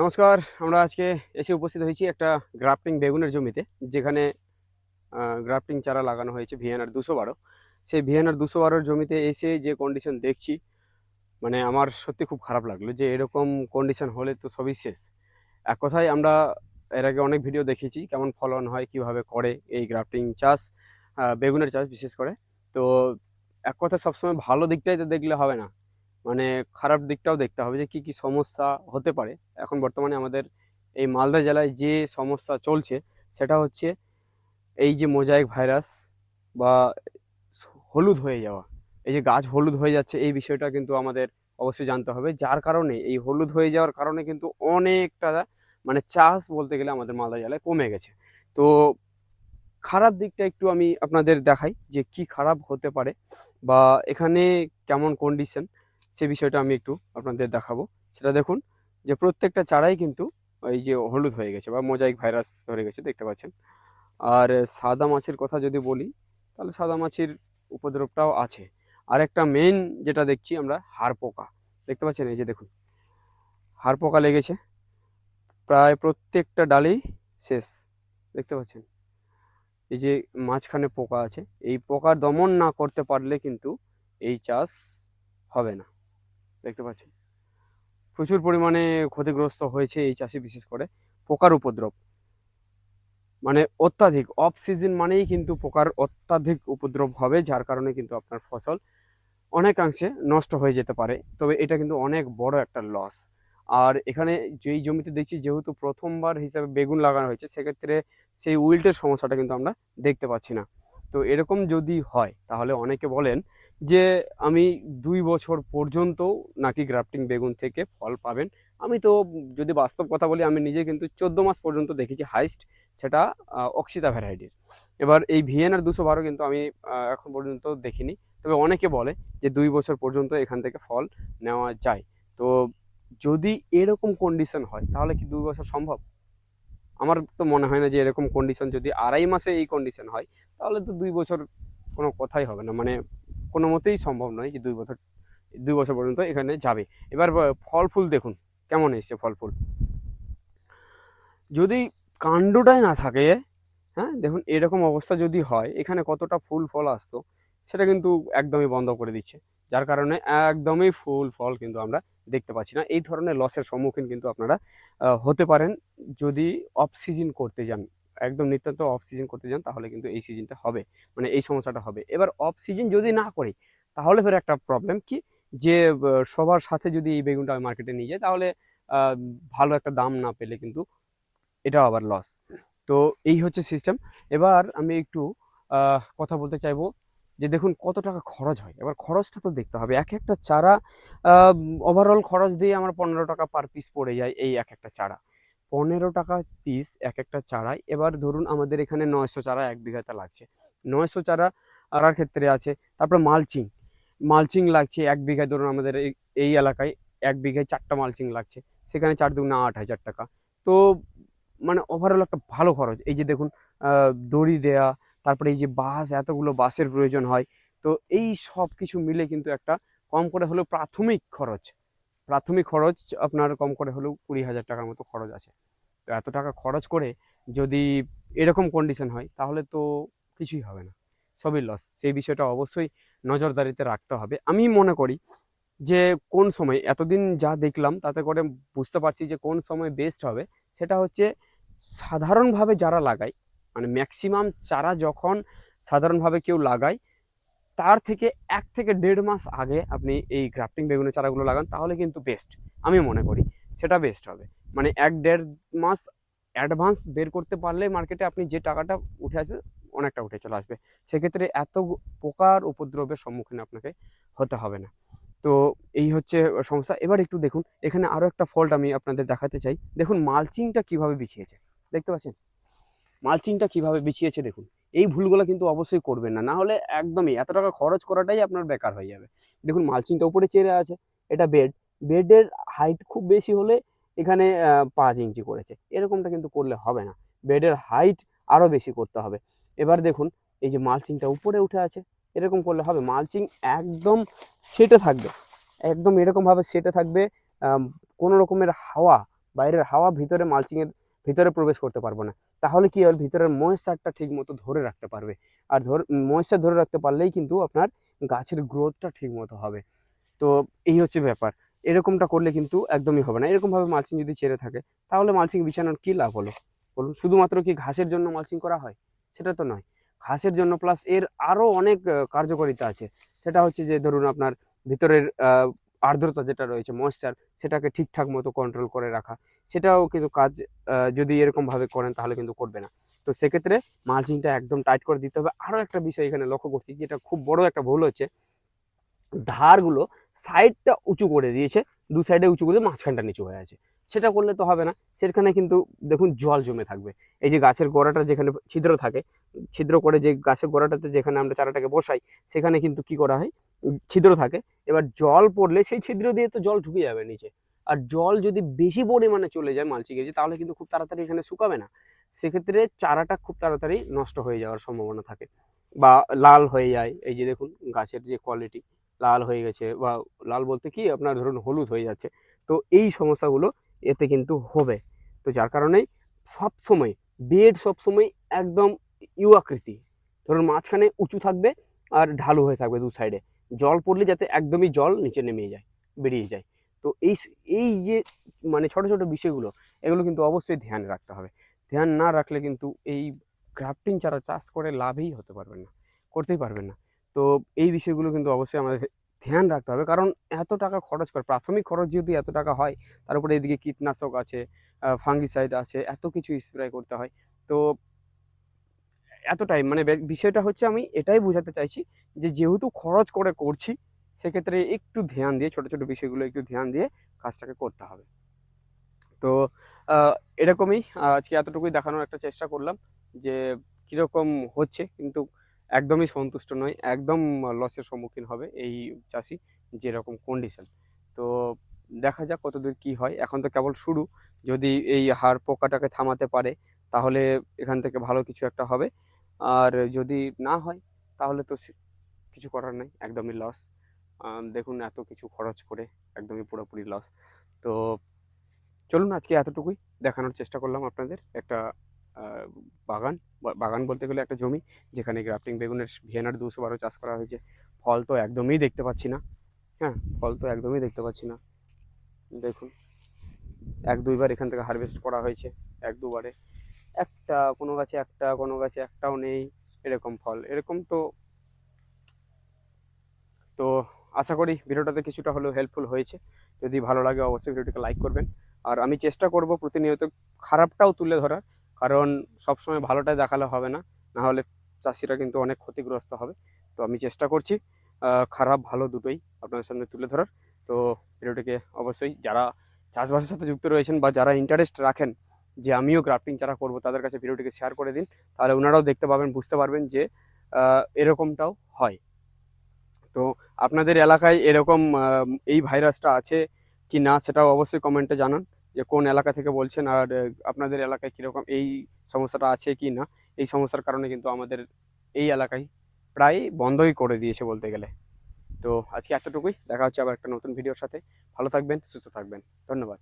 নমস্কার, আমরা আজকে এসে উপস্থিত হয়েছি একটা গ্রাফটিং বেগুনের জমিতে, যেখানে গ্রাফটিং চারা লাগানো হয়েছে ভিএনআর দুশো বারো। সেই ভিএনআর দুশো বারোর জমিতে এসে যে কন্ডিশন দেখছি মানে আমার সত্যি খুব খারাপ লাগল যে এরকম কন্ডিশন হলে তো সবই শেষ। এক কথায় আমরা এর আগে অনেক ভিডিও দেখেছি কেমন ফলন হয়, কীভাবে করে এই গ্রাফটিং চাষ বেগুনের চাষ বিশেষ করে। তো এক কথা সবসময় ভালো দিকটাই তো দেখলে হবে না। মানে খারাপ দিকটাও দেখতে হবে যে কি কি সমস্যা হতে পারে। এখন বর্তমানে আমাদের এই মালদা জেলায় যে সমস্যা চলছে, সেটা হচ্ছে এই যে মোজাইক ভাইরাস বা হলুদ হয়ে যাওয়া। এই যে গাছ হলুদ হয়ে যাচ্ছে, এই বিষয়টা কিন্তু আমাদের অবশ্যই জানতে হবে। যার কারণে এই হলুদ হয়ে যাওয়ার কারণে কিন্তু অনেকটা মানে চাষ বলতে গেলে আমাদের মালদা জেলায় কমে গেছে। তো খারাপ দিকটা একটু আমি আপনাদের দেখাই যে কি খারাপ হতে পারে বা এখানে কেমন কন্ডিশন সে বিষয়টা আমি একটু আপনাদের দেখাবো। সেটা দেখুন, যে প্রত্যেকটা চারাই কিন্তু এই যে হলুদ হয়ে গেছে বা মোজাইক ভাইরাস ধরে গেছে, দেখতে পাচ্ছেন। আর সাদা মাছের কথা যদি বলি, তাহলে সাদা মাছের উপদ্রবটাও আছে। আর একটা মেন যেটা দেখছি আমরা হাড় পোকা দেখতে পাচ্ছেন? এই যে দেখুন হাড় পোকা লেগেছে। প্রায় প্রত্যেকটা ডালেই শেষ। দেখতে পাচ্ছেন? এই যে মাঝখানে পোকা আছে। এই পোকা দমন না করতে পারলে কিন্তু এই চাষ হবে না। দেখতে পাচ্ছেন প্রচুর পরিমাণে ক্ষতিগ্রস্ত হয়েছে এই চাষি, বিশেষ করে পোকার উপদ্রব। মানে অত্যাধিক অফ সিজন মানেই কিন্তু পোকার অত্যাধিক উপদ্রব হবে, যার কারণে কিন্তু আপনার ফসল অনেকাংশে নষ্ট হয়ে যেতে পারে। তবে এটা কিন্তু অনেক বড় একটা লস আর এখানে যেই জমিতে দেখছি, যেহেতু প্রথমবার হিসাবে বেগুন লাগানো হয়েছে, সেক্ষেত্রে সেই উইল্টের সমস্যাটা কিন্তু আমরা দেখতে পাচ্ছি না। তো এরকম যদি হয়, তাহলে অনেকে বলেন যে আমি দুই বছর পর্যন্ত নাকি গ্রাফটিং বেগুন থেকে ফল পাবেন। আমি তো যদি বাস্তব কথা বলি, আমি নিজে কিন্তু চোদ্দ মাস পর্যন্ত দেখেছি হাইস্ট, সেটা অক্সিতা ভ্যারাইটির। এবার এই ভিএনআর দুশো বারো কিন্তু আমি এখন পর্যন্ত দেখিনি। তবে অনেকে বলে যে দুই বছর পর্যন্ত এখান থেকে ফল নেওয়া যায়। তো যদি এরকম কন্ডিশন হয়, তাহলে কি দুই বছর সম্ভব? আমার তো মনে হয় না যে এরকম কন্ডিশন যদি আড়াই মাসে এই কন্ডিশন হয়, তাহলে তো দুই বছর কোনো কথাই হবে না। মানে কোনো মতেই সম্ভব নয় যে দুই বছর দুই বছর পর্যন্ত এখানে যাবে। এবার ফল ফুল দেখুন, কেমন এসছে ফল ফুল যদি কাণ্ডটাই না থাকে হ্যাঁ দেখুন এরকম অবস্থা যদি হয়, এখানে কতটা ফুল ফল আসতো, সেটা কিন্তু একদমই বন্ধ করে দিচ্ছে। যার কারণে একদমই ফুল ফল কিন্তু আমরা দেখতে পাচ্ছি না। এই ধরনের লসের সম্মুখীন কিন্তু আপনারা হতে পারেন যদি অফ সিজন করতে যান। একদম নিতান্ত অফ সিজন করতে যান, তাহলে কিন্তু এই সিজনটা হবে মানে এই সমস্যাটা হবে। এবার অফ সিজন যদি না করি, তাহলে ফের একটা প্রবলেম কি? যে সবার সাথে যদি এই বেগুনটা আমি মার্কেটে নিয়ে যাই, তাহলে ভালো একটা দাম না পেলে কিন্তু এটাও আবার লস তো এই হচ্ছে সিস্টেম এবার আমি একটু কথা বলতে চাইব যে, দেখুন কত টাকা খরচ হয়। এবার খরচটা তো দেখতে হবে। এক একটা চারা ওভারঅল খরচ দিয়ে আমার পনেরো টাকা পার পিস পড়ে যায়, এই এক একটা চারা। পনেরো টাকা পিস এক একটা চারায় এবার ধরুন আমাদের এখানে নয়শো চারা এক বিঘাতে লাগছে। নয়শো চারা আরার ক্ষেত্রে আছে, তারপরে মালচিং। মালচিং লাগছে এক বিঘায়, ধরুন আমাদের এই এলাকায় এক বিঘায় চারটা মালচিং লাগছে। সেখানে চার দুগুণে আট হাজার টাকা। তো মানে ওভারঅল একটা ভালো খরচ। এই যে দেখুন দড়ি দেয়া, তারপরে এই যে বাঁশ, এতগুলো বাঁশের প্রয়োজন হয়। তো এই সব কিছু মিলে কিন্তু একটা কম করে হলেও প্রাথমিক খরচ। প্রাথমিক খরচ আপনার কম করে হলেও কুড়ি হাজার টাকার মতো খরচ আছে। তো এত টাকা খরচ করে যদি এরকম কন্ডিশন হয়, তাহলে তো কিছুই হবে না। সবই লস সেই বিষয়টা অবশ্যই নজরদারিতে রাখতে হবে। আমি মনে করি যে কোন সময়, এতদিন যা দেখলাম, তাতে করে বুঝতে পারছি যে কোন সময় বেস্ট হবে, সেটা হচ্ছে সাধারণভাবে যারা লাগায় মানে ম্যাক্সিমাম চারা যখন সাধারণভাবে কেউ লাগায় তার থেকে এক থেকে দেড় মাস আগে আপনি এই গ্রাফটিং বেগুনের চারাগুলো লাগান, তাহলে কিন্তু বেস্ট আমি মনে করি। সেটা বেস্ট হবে। মানে এক দেড় মাস অ্যাডভান্স বের করতে পারলে মার্কেটে আপনি যে টাকাটা উঠে আসবে, অনেকটা উঠে চলে আসবে। সেক্ষেত্রে এত পোকার উপদ্রবের সম্মুখীন আপনাকে হতে হবে না। তো এই হচ্ছে সমস্যা। এবার একটু দেখুন, এখানে আরও একটা ফল্ট আমি আপনাদের দেখাতে চাই। দেখুন মালচিংটা কীভাবে বিছিয়েছে? দেখতে পাচ্ছেন? মালচিংটা কীভাবে বিছিয়েছে দেখুন। এই ভুলগুলো কিন্তু অবশ্যই করবেন না। না হলে একদমই এত টাকা খরচ করাটাই আপনার বেকার হয়ে যাবে। দেখুন, মালচিংটা উপরে চেড়ে আছে, এটা বেড বেডের হাইট খুব বেশি হলে এখানে পাঁচ ইঞ্চি করেছে। এরকমটা কিন্তু করলে হবে না। বেডের হাইট আরও বেশি করতে হবে। এবার দেখুন, এই যে মালচিংটা উপরে উঠে আছে, এরকম করলে হবে। মালচিং একদম সেটে থাকবে। একদম এরকমভাবে সেটে থাকবে কোনো রকমের হাওয়া, বাইরের হাওয়া ভিতরে মালচিংয়ের ভিতরে প্রবেশ করতে পারব না। তাহলে কি হবে? ভিতরের ময়েশ্চারটা ঠিক মতো ধরে রাখতে পারবে। আর ধর ময়েশ্চার ধরে রাখতে পারলেই কিন্তু আপনার গাছের গ্রোথটা ঠিক মতো হবে। তো এই হচ্ছে ব্যাপার। এরকমটা করলে কিন্তু একদমই হবে না। এরকমভাবে মালচিং যদি ছেড়ে থাকে, তাহলে মালচিং বিছানোর কী লাভ হলো? বলুন, শুধুমাত্র কি ঘাসের জন্য মালচিং করা হয়? সেটা তো নয়। ঘাসের জন্য প্লাস এর আরও অনেক কার্যকারিতা আছে। সেটা হচ্ছে যে ধরুন আপনার ভিতরের আর্দ্রতা যেটা রয়েছে ময়েশ্চার সেটাকে ঠিকঠাক মতো কন্ট্রোল করে রাখা। সেটাও কিন্তু কাজ যদি এরকমভাবে করেন তাহলে কিন্তু করবে না। তো সেক্ষেত্রে মালচিংটা একদম টাইট করে দিতে হবে। আরও একটা বিষয় এখানে লক্ষ্য করছি, যেটা খুব বড় একটা ভুল হচ্ছে। ধারগুলো সাইডটা উঁচু করে দিয়েছে, দু সাইডে উঁচু করে মাঝখানটা নিচু হয়ে আছে। সেটা করলে তো হবে না। সেখানে কিন্তু দেখুন জল জমে থাকবে। এই যে গাছের গোড়াটা যেখানে ছিদ্র থাকে, ছিদ্র করে যে গাছের গোড়াটাতে যেখানে আমরা চারাটাকে বসাই, সেখানে কিন্তু কি করা হয়? ছিদ্র থাকে, এবার জল পড়লে সেই ছিদ্র দিয়ে তো জল ঢুকে যাবে নিচে। আর জল যদি বেশি পরিমাণে চলে যায় মালচিং গেছে তাহলে কিন্তু খুব তাড়াতাড়ি এখানে শুকাবে না। সেক্ষেত্রে চারাটা খুব তাড়াতাড়ি নষ্ট হয়ে যাওয়ার সম্ভাবনা থাকে বা লাল হয়ে যায়। এই যে দেখুন, গাছের যে কোয়ালিটি লাল হয়ে গেছে বা লাল বলতে কি? আপনার ধরুন হলুদ হয়ে যাচ্ছে। তো এই সমস্যাগুলো এতে কিন্তু হবে। তো যার কারণেই সবসময়, বেড সবসময় একদম ইউ আকৃতি ধরুন মাঝখানে উঁচু থাকবে আর ঢালু হয়ে থাকবে দু সাইডে জল পড়লে যাতে একদমই জল নিচে নেমে যায়, বেরিয়ে যায়। তো এই এই যে মানে ছোট ছোট বিষয়গুলো, এগুলো কিন্তু অবশ্যই ধ্যান রাখতে হবে। ধ্যান না রাখলে কিন্তু এই গ্রাফটিং চারা চাষ করে লাভই হতে পারবেন না, করতেই পারবেন না। তো এই বিষয়গুলো কিন্তু অবশ্যই আমাদের ধ্যান রাখতে হবে, কারণ এত টাকা খরচ করে, প্রাথমিক খরচ যেহেতু এত টাকা হয়, তার উপরে এদিকে কীটনাশক আছে ফাঙ্গিসাইড আছে, এত কিছু স্প্রে করতে হয়। তো এতটাই মানে বিষয়টা হচ্ছে আমি এটাই বোঝাতে চাইছি যে যেহেতু খরচ করে করছি, সেক্ষেত্রে একটু ধ্যান দিয়ে, ছোট ছোট বিষয়গুলো একটু ধ্যান দিয়ে কাজটাকে করতে হবে। তো এরকমই আজকে এতটুকুই দেখানোর একটা চেষ্টা করলাম যে কীরকম হচ্ছে, কিন্তু একদমই সন্তুষ্ট নয় একদম লসের সম্মুখীন হবে এই চাষি যেরকম কন্ডিশন তো, দেখা যাক কতদূর কি হয়, এখন তো কেবল শুরু, যদি এই হাড় পোকাটাকে থামাতে পারে, তাহলে এখান থেকে ভালো কিছু একটা হবে। আর যদি না হয়, তাহলে তো কিছু করার নাই, একদমই লস দেখুন এত কিছু খরচ করে একদমই পুরোপুরি লস তো চলুন আজকে এতটুকুই দেখানোর চেষ্টা করলাম আপনাদের। একটা বাগান বাগান বলতে গেলে একটা জমি যেখানে গ্রাফটিং বেগুনের ভিয়েনার দুশো বারো চাষ করা হয়েছে। ফল তো একদমই দেখতে পাচ্ছি না। হ্যাঁ ফল তো একদমই দেখতে পাচ্ছি না। দেখুন, এক দুইবার এখান থেকে হারভেস্ট করা হয়েছে, এক দুবারে। একটা, কোনো গাছে একটা, কোনো গাছে একটাও নেই, এরকম ফল, এরকম তো। তো আশা করি ভিডিওটাতে কিছুটা হলেও হেল্পফুল হয়েছে। যদি ভালো লাগে অবশ্যই ভিডিওটিকে লাইক করবেন। আর আমি চেষ্টা করব প্রতিনিয়ত খারাপটাও তুলে ধরার, কারণ সবসময় ভালোটাই দেখালে হবে না না হলে চাষিরা কিন্তু অনেক ক্ষতিগ্রস্ত হবে। তো আমি চেষ্টা করছি খারাপ, ভালো দুটোই আপনাদের সামনে তুলে ধরার। তো ভিডিওটিকে অবশ্যই যারা চাষবাসের সাথে যুক্ত রয়েছেন বা যারা ইন্টারেস্ট রাখেন যে আমিও গ্রাফটিং যারা করব, তাদের কাছে ভিডিওটিকে শেয়ার করে দিন, তাহলে ওনারাও দেখতে পাবেন, বুঝতে পারবেন যে এরকমটাও হয়। তো আপনাদের এলাকায় এরকম এই ভাইরাসটা আছে কি না সেটাও অবশ্যই কমেন্টে জানান, যে কোন এলাকা থেকে বলছেন আর আপনাদের এলাকায় কীরকম, এই সমস্যাটা আছে কি না, এই সমস্যার কারণে কিন্তু আমাদের এই এলাকায় প্রায় বন্ধই করে দিয়েছে বলতে গেলে। তো আজকে এতটুকুই, দেখা হচ্ছে আবার একটা নতুন ভিডিওর সাথে। ভালো থাকবেন, সুস্থ থাকবেন। ধন্যবাদ।